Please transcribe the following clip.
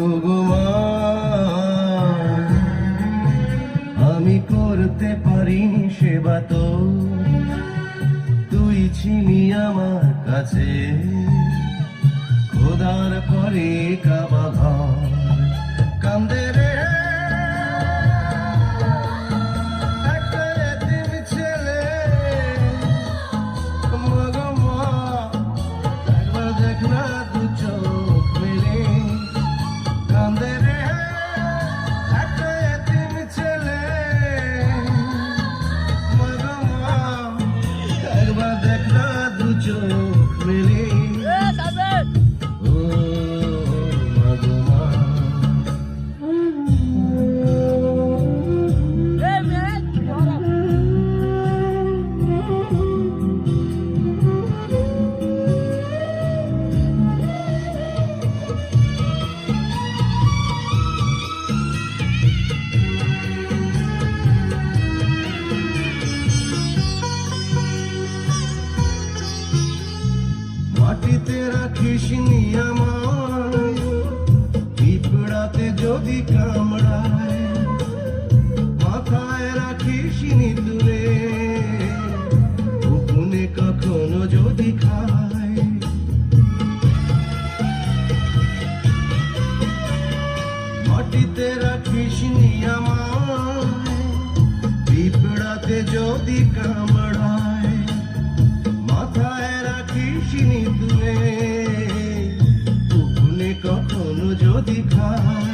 ভগবান আমি করতে পারিনি সেবা তো। তুই ছিলি আমার কাছে খোদার পরে কাবা ঘর রাখিসনি আমার পিঁপড়াতে যদি কামড়ায়, মাথায় রাখিসনি তুলে। উকুনে কখনো যদি খায়। মাটিতে রাখিসনি আমার পিঁপড়াতে যদি কামড়ায় দেখা